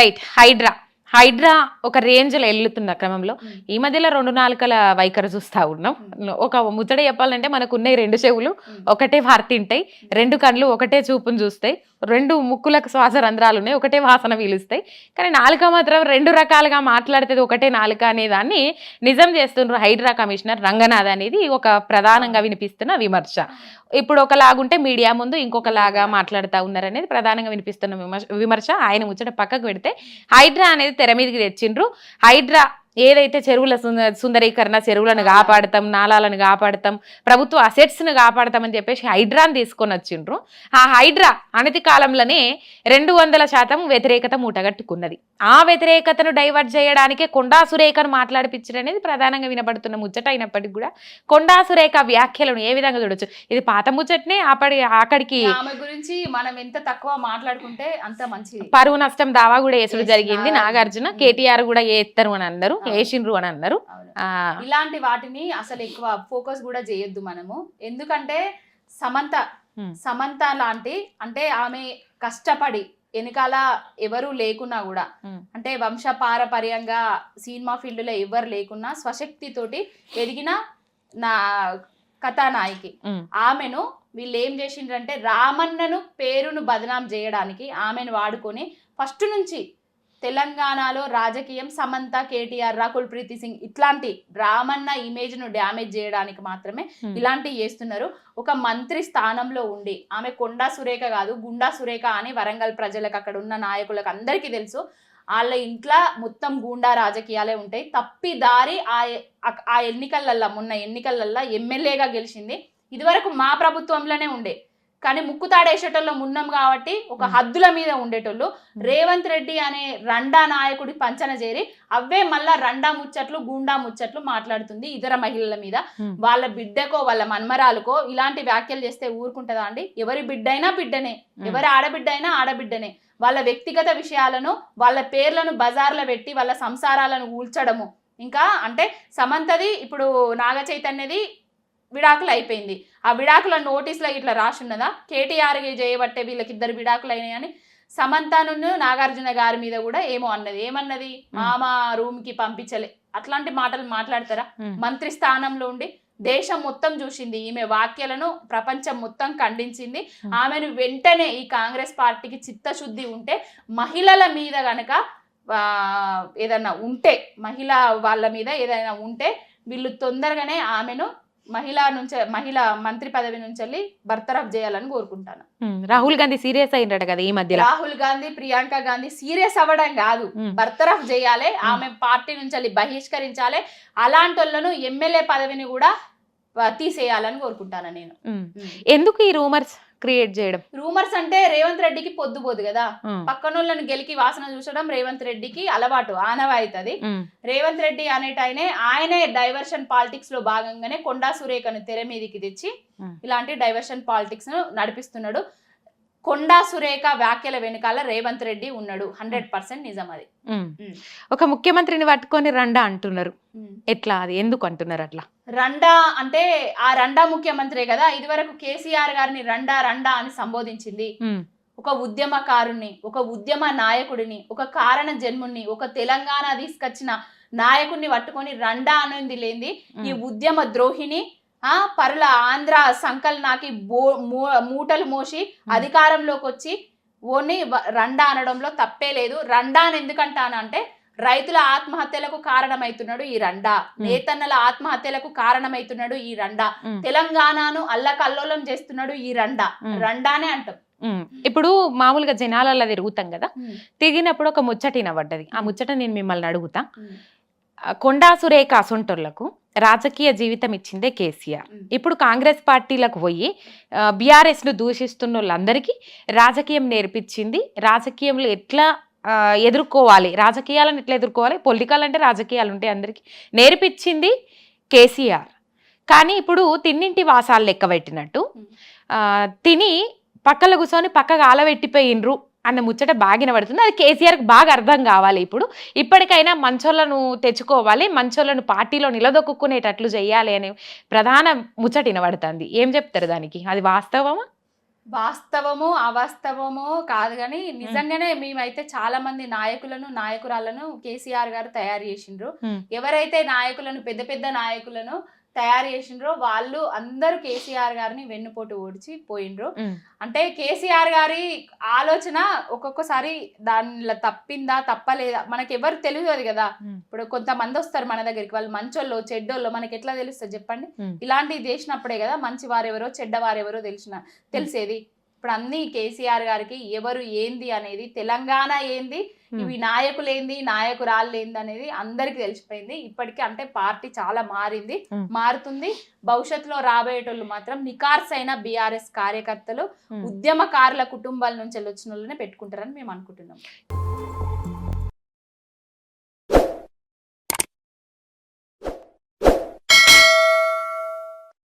Right Hydraa Hydraa ఒక రేంజ్లో వెళ్తున్న క్రమంలో. ఈ మధ్యలో రెండు నాలుకల వైఖరి చూస్తా ఉన్నాం. ఒక ముచ్చట చెప్పాలంటే మనకు ఉన్నాయి రెండు చెవులు ఒకటే వార్త తింటాయి రెండు కళ్ళు ఒకటే చూపును చూస్తాయి రెండు ముక్కులకు శ్వాస రంధ్రాలు ఉన్నాయి ఒకటే వాసన పీలుస్తాయి. కానీ నాలుక మాత్రం రెండు రకాలుగా మాట్లాడితే ఒకటే నాలుక అనే దాన్ని నిజం చేస్తున్నారు హైడ్రా కమిషనర్ రంగనాథ్ అనేది ఒక ప్రధానంగా వినిపిస్తున్న విమర్శ. ఇప్పుడు ఒకలాగుంటే మీడియా ముందు ఇంకొకలాగా మాట్లాడుతూ ఉన్నారు అనేది ప్రధానంగా వినిపిస్తున్న విమర్శ విమర్శ. ఆయన ముచ్చట పక్కకు పెడితే హైడ్రా అనేది తెర మీదకి తెచ్చిండ్రు. హైడ్రా ఏదైతే చెరువుల సుంద- సుందరీకరణ చెరువులను కాపాడతాం నాలాలను కాపాడతాం ప్రభుత్వ అసెట్స్ను కాపాడతామని చెప్పేసి హైడ్రాని తీసుకొని వచ్చిండ్రు. ఆ హైడ్రా అనతి కాలంలోనే రెండు వందల శాతం వ్యతిరేకత మూటగట్టుకున్నది. ఆ వ్యతిరేకతను డైవర్ట్ చేయడానికే కొండా సురేఖను మాట్లాడిపించడం అనేది ప్రధానంగా వినపడుతున్న ముచ్చట అయినప్పటికీ కూడా కొండా సురేఖ వ్యాఖ్యలను ఏ విధంగా చూడొచ్చు? ఇది పాత ముచ్చటనే అప్పటి అక్కడికి ఆమె గురించి మనం ఎంత తక్కువ మాట్లాడుకుంటే అంత మంచిది. పరువు నష్టం దావా కూడా వేసుడు జరిగింది. నాగార్జున. కేటీఆర్ కూడా వేస్తారు అని అన్నారు అవును. వేసిండ్రు అని అన్నారు. ఇలాంటి వాటిని అసలు ఎక్కువ ఫోకస్ కూడా చేయొద్దు మనము. ఎందుకంటే సమంత. సమంత లాంటి అంటే ఆమె కష్టపడి వెనకాల ఎవరు లేకున్నా కూడా. అంటే వంశ పారపర్యంగా సినిమా ఫీల్డ్లో ఎవరు లేకున్నా స్వశక్తితోటి ఎదిగిన నా కథానాయికి ఆమెను వీళ్ళు ఏం చేసిండ్రంటే రామన్నను పేరును బదనాం చేయడానికి ఆమెను వాడుకొని ఫస్ట్ నుంచి తెలంగాణలో రాజకీయం సమంత కేటీఆర్ రాకుల్ ప్రీతి సింగ్ ఇట్లాంటి రామన్న ఇమేజ్ను డ్యామేజ్ చేయడానికి మాత్రమే. ఇలాంటివి చేస్తున్నారు. ఒక మంత్రి స్థానంలో ఉండి ఆమె కొండా సురేఖ కాదు గుండా సురేఖ అని వరంగల్ ప్రజలకు అక్కడ ఉన్న నాయకులకు అందరికీ తెలుసు. వాళ్ళ ఇంట్లో మొత్తం గూండా రాజకీయాలే ఉంటాయి. తప్పి దారి ఆ ఆ- ఆ ఎన్నికలల్లో మొన్న ఎన్నికలల్లో ఎమ్మెల్యేగా గెలిచింది. ఇదివరకు మా ప్రభుత్వంలోనే ఉండే. కానీ ముక్కుతాడేసేటోళ్ళు ఉన్నాం కాబట్టి ఒక. హద్దుల మీద ఉండేటోళ్ళు. రేవంత్ రెడ్డి అనే రండా నాయకుడి పంచన చేరి అవే మళ్ళా రండా ముచ్చట్లు గూండా ముచ్చట్లు మాట్లాడుతుంది ఇతర మహిళల మీద. వాళ్ళ బిడ్డకో వాళ్ళ మన్మరాలకో ఇలాంటి వ్యాఖ్యలు చేస్తే ఊరుకుంటుందా అండి? ఎవరి బిడ్డైనా బిడ్డనే. ఎవరి ఆడబిడ్డ అయినా ఆడబిడ్డనే. వాళ్ళ వ్యక్తిగత విషయాలను వాళ్ళ పేర్లను బజార్లో పెట్టి వాళ్ళ సంసారాలను ఊల్చడము. ఇంకా అంటే సమంతది ఇప్పుడు నాగ చైతన్యది విడాకులు అయిపోయింది. ఆ విడాకుల నోటీసులో ఇట్లా రాసున్నదా? కేటీఆర్ చేయబట్టే వీళ్ళకి ఇద్దరు విడాకులు అయినాయని సమంతను నాగార్జున గారి మీద కూడా ఏమో అన్నది. ఏమన్నది? మామ. రూమ్కి పంపించలే. అట్లాంటి మాటలు మాట్లాడతారా? మంత్రి స్థానంలో ఉండి దేశం మొత్తం చూసింది. ఈమె వ్యాఖ్యలను ప్రపంచం మొత్తం ఖండించింది. ఆమెను వెంటనే ఈ కాంగ్రెస్ పార్టీకి చిత్తశుద్ధి ఉంటే మహిళల మీద గనక ఆ, ఏదైనా ఉంటే మహిళ వాళ్ళ మీద ఏదైనా ఉంటే వీళ్ళు తొందరగానే ఆమెను మహిళ నుంచి మహిళ మంత్రి పదవి నుంచి వెళ్ళి బర్తరఫ్ చేయాలని కోరుకుంటాను. రాహుల్ గాంధీ సీరియస్ అయిందట కదా ఈ మధ్యలో. రాహుల్ గాంధీ ప్రియాంక గాంధీ సీరియస్ అవ్వడం కాదు. బర్తరఫ్ చేయాలి ఆమె పార్టీ నుంచి వెళ్ళి బహిష్కరించాలి. అలాంటి వాళ్ళను ఎమ్మెల్యే పదవిని కూడా తీసేయాలని కోరుకుంటాను నేను. ఎందుకు ఈ రూమర్స్ క్రియేట్ చేయడం? రూమర్స్ అంటే రేవంత్ రెడ్డికి పొద్దుపోదు కదా. పక్కనోళ్ళని గెలికి వాసన చూసడం రేవంత్ రెడ్డికి అలవాటు ఆనవాయితది. రేవంత్ రెడ్డి అనేటైనే ఆయనే డైవర్షన్ పాలిటిక్స్లో భాగంగానే కొండా సురేఖను తెర మీదికి తెచ్చి. ఇలాంటి డైవర్షన్ పాలిటిక్స్ను నడిపిస్తున్నాడు. కొండా సురేఖ వ్యాఖ్యల వెనకాల రేవంత్ రెడ్డి ఉన్నాడు. హండ్రెడ్ పర్సెంట్ నిజం అది. ఒక ముఖ్యమంత్రిని పట్టుకొని రండా అంటున్నారు. ఎట్లా అది? ఎందుకు అంటున్నారు అట్లా? రండా అంటే ఆ రండా ముఖ్యమంత్రే కదా ఇదివరకు కేసీఆర్ గారిని రండా రండా అని సంబోధించింది. ఒక ఉద్యమకారుణ్ణి ఒక ఉద్యమ నాయకుడిని ఒక కారణ జన్ముణ్ణి ఒక తెలంగాణ తీసుకొచ్చిన నాయకుడిని పట్టుకొని రండా అనేది లేంది. ఈ ఉద్యమ ద్రోహిని పరుల ఆంధ్ర సంకల్ నాకి బో మూ- మూటలు మోసి అధికారంలోకి వచ్చి ఓన్ని వ- రండా అనడంలో తప్పే లేదు. రండా అని ఎందుకంటానంటే రైతుల ఆత్మహత్యలకు కారణమైతున్నాడు ఈ రండా. నేతన్నల ఆత్మహత్యలకు కారణమైతున్నాడు ఈ రండా. తెలంగాణను అల్లకల్లోలం చేస్తున్నాడు ఈ రండా. రండానే అంటాం. ఇప్పుడు మామూలుగా జనాలలో తిరుగుతాం కదా? తిరిగినప్పుడు ఒక ముచ్చట వినబడ్డది ఆ ముచ్చట నేను మిమ్మల్ని అడుగుతా. కొండా సురేఖ అసొంటోళ్ళకు రాజకీయ జీవితం ఇచ్చిందే కేసీఆర్. ఇప్పుడు కాంగ్రెస్ పార్టీలకు పోయి బీఆర్ఎస్ను దూషిస్తున్న వాళ్ళందరికీ రాజకీయం నేర్పించింది. రాజకీయంలో ఎట్లా ఎదుర్కోవాలి? రాజకీయాలను ఎట్లా ఎదుర్కోవాలి? పొలిటికల్ అంటే రాజకీయాలు ఉంటాయి అందరికీ. నేర్పించింది కేసీఆర్. కానీ ఇప్పుడు తిన్నింటి వాసాలు లెక్క పెట్టినట్టు తిని పక్కల కూర్చొని పక్కగా ఆలబెట్టిపోయిండ్రు అన్న ముచ్చట బాగిన పడుతుంది. అది కేసీఆర్కి బాగా అర్థం కావాలి ఇప్పుడు. ఇప్పటికైనా మంచోళ్ళను తెచ్చుకోవాలి మంచోళ్ళను పార్టీలో నిలదొక్కునేటట్లు చేయాలి అనే ప్రధాన ముచ్చట వినబడుతుంది. ఏం చెప్తారు దానికి? అది వాస్తవమా? వాస్తవము అవాస్తవము కాదు కానీ నిజంగానే మేమైతే చాలా మంది నాయకులను నాయకురాలను కేసీఆర్ గారు తయారు చేసిండ్రు. ఎవరైతే నాయకులను పెద్ద పెద్ద నాయకులను తయారు చేసిండ్రో వాళ్ళు అందరూ కేసీఆర్ గారిని వెన్నుపోటు ఓడిచి పోయిండ్రు. అంటే కేసీఆర్ గారి ఆలోచన ఒక్కొక్కసారి దానిలో తప్పిందా తప్పలేదా? మనకి ఎవరు తెలియదు కదా. ఇప్పుడు కొంతమంది వస్తారు మన దగ్గరికి వాళ్ళు మంచోళ్ళు చెడ్డోళ్ళు మనకి ఎట్లా తెలుస్తుంది చెప్పండి. ఇలాంటివి చేసినప్పుడే కదా మంచి వారెవరో చెడ్డ వారెవరో తెలిసిన తెలిసేది. ఇప్పుడు అన్ని కేసీఆర్ గారికి ఎవరు ఏంది అనేది తెలంగాణ ఏంది. ఇవి నాయకులు ఏంది నాయకురాళ్ళు ఏంది అనేది అందరికి తెలిసిపోయింది ఇప్పటికీ అంటే పార్టీ చాలా మారింది. మారుతుంది భవిష్యత్తులో రాబోయేటోళ్ళు మాత్రం నికార్స్ అయిన బీఆర్ఎస్ కార్యకర్తలు. ఉద్యమకారుల కుటుంబాల నుంచి వచ్చిన వాళ్ళనే పెట్టుకుంటారని మేము అనుకుంటున్నాం